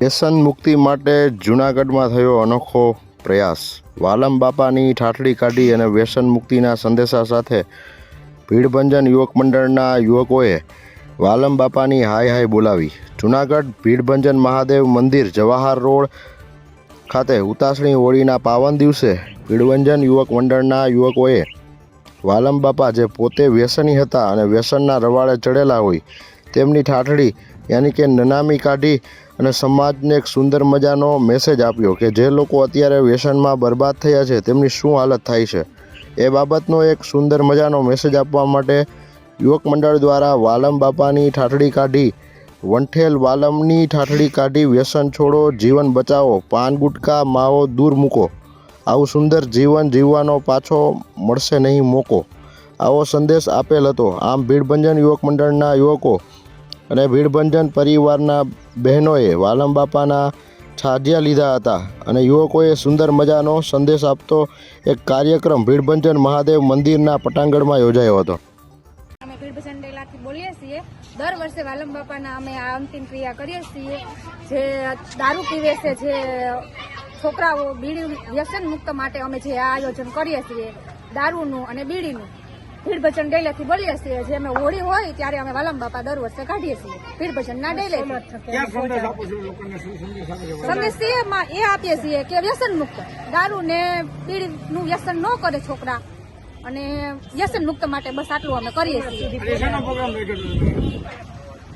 વ્યસન મુક્તિ માટે જૂનાગઢમાં થયો અનોખો પ્રયાસ. વાલમ બાપાની ઠાઠડી કાઢી અને વ્યસન મુક્તિના સંદેશા સાથે ભીડભંજન યુવક મંડળના યુવકોએ વાલમ બાપાની હાય હાય બોલાવી. જૂનાગઢ ભીડભંજન મહાદેવ મંદિર જવાહર રોડ ખાતે ઉતાસણી હોળીના પાવન દિવસે ભીડભંજન યુવક મંડળના યુવકોએ વાલમ બાપા જે પોતે વ્યસની હતા અને વ્યસનના રવાડે ચડેલા હોય તેમની ઠાઠડી યાની કે નનામી કાઢી અને સમાજને એક સુંદર મજાનો મેસેજ આપ્યો કે જે લોકો અત્યારે વ્યસનમાં બરબાદ થયા છે, તેમની શું હાલત થાય છે? એ બાબતનો એક સુંદર મજાનો મેસેજ આપવા માટે યુવક મંડળ દ્વારા વાલમ બાપાની ઠાઠડી કાઢી, વંઠેલ વાલમની ઠાઠડી કાઢી વ્યસન છોડો, જીવન બચાવો, પાન ગુટકા માવો દૂર મૂકો. આવું સુંદર જીવન જીવવાનો પાછો મળશે નહીં, મોકો. આવો સંદેશ આપેલ હતો. આમ ભીડભંજન યુવક મંડળના યુવકો અને ભીડભંજન પરિવારના બહેનોએ વાલમ બાપાના છાજિયા લીધા હતા અને યુવકોએ સુંદર મજાનો સંદેશ આપતો એક કાર્યક્રમ ભીડભંજન મહાદેવ મંદિરના પટાંગણમાં યોજાયો હતો. અમે ભીડભજન દર વર્ષે વાલમ બાપાના અમે આ અંતિમ ક્રિયા કરીએ છીએ. જે દારૂ પીવે છે, જે છોકરાઓ બીડી વ્યસન મુક્ત માટે અમે જે આયોજન કરીએ છીએ, દારૂનું અને બીડીનું. ભીડભજન ડેલેથી બોલીએ છીએ જે અમે હોળી હોય ત્યારે અમે વાલમ બાપા દર વર્ષે કાઢીએ છીએ. ભીડભજનના ડેલે સંદેશ એ આપીએ છીએ કે વ્યસન મુક્ત. દારૂ ને બીડીનું વ્યસન ન કરે છોકરા. અને વ્યસન મુક્ત માટે બસ આટલું અમે કરીએ છીએ.